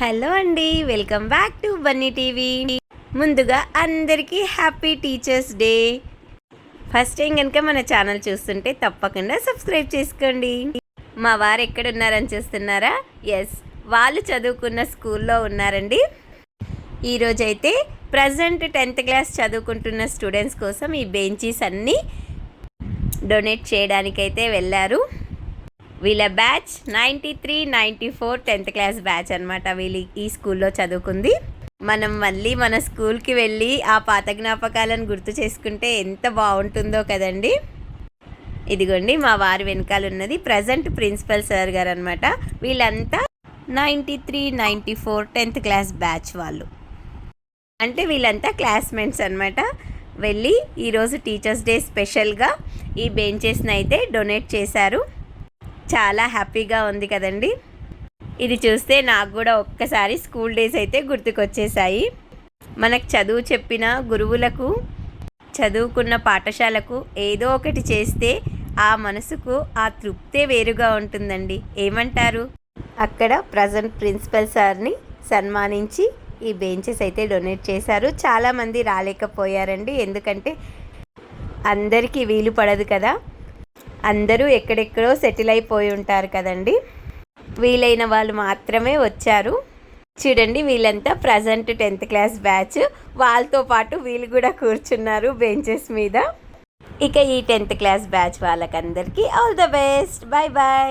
Hello అండి welcome back to Bunny TV. ముందుగా అందరికీ happy teachers day. First time కనుక మన ఛానల్ చూస్తుంటే తప్పకుండా సబ్స్క్రైబ్ చేసుకోండి. మా వారు ఎక్కడున్నారని చూస్తున్నారా? ఎస్ వాళ్ళు చదువుకున్న స్కూల్లో ఉన్నారండి. ఈరోజైతే ప్రజెంట్ టెన్త్ క్లాస్ చదువుకుంటున్న స్టూడెంట్స్ కోసం ఈ బెంచీస్ అన్నీ డొనేట్ చేయడానికైతే వెళ్ళారు. వీళ్ళ batch ninety three ninety four tenth class batch అనమాట వీళ్ళు ఈ స్కూల్లో చదువుకుంది. మనం మళ్ళీ మన స్కూల్కి వెళ్ళి ఆ పాత జ్ఞాపకాలను గుర్తు చేసుకుంటే ఎంత బాగుంటుందో కదండి. ఇదిగోండి మా వారి వెనకాల ఉన్నది ప్రజెంట్ ప్రిన్సిపల్ సార్ గారు అనమాట వీళ్ళంతా ninety three ninety four tenth class batch వాళ్ళు. అంటే వీళ్ళంతా క్లాస్మేట్స్ అనమాట వెళ్ళి ఈరోజు టీచర్స్ డే స్పెషల్గా ఈ బెంచెస్ని అయితే డొనేట్ చేశారు. చాలా హ్యాపీగా ఉంది కదండి. ఇది చూస్తే నాకు కూడా ఒక్కసారి స్కూల్ డేస్ అయితే గుర్తుకొచ్చేసాయి. మనకు చదువు చెప్పిన గురువులకు చదువుకున్న పాఠశాలకు ఏదో ఒకటి చేస్తే ఆ మనసుకు ఆ తృప్తే వేరుగా ఉంటుందండి. ఏమంటారు? అక్కడ ప్రజెంట్ ప్రిన్సిపల్ సార్ని సన్మానించి ఈ బెంచెస్ అయితే డొనేట్ చేశారు. చాలామంది రాలేకపోయారండి. ఎందుకంటే అందరికీ వీలు పడదు కదా. అందరూ ఎక్కడెక్కడో సెటిల్ అయిపోయి ఉంటారు కదండి. వీలైన వాళ్ళు మాత్రమే వచ్చారు. చూడండి వీళ్ళంతా ప్రజెంట్ టెన్త్ క్లాస్ బ్యాచ్ వాళ్ళతో పాటు వీళ్ళు కూడా కూర్చున్నారు బెంచెస్ మీద. ఇక ఈ టెన్త్ క్లాస్ బ్యాచ్ వాళ్ళకందరికీ all the best bye bye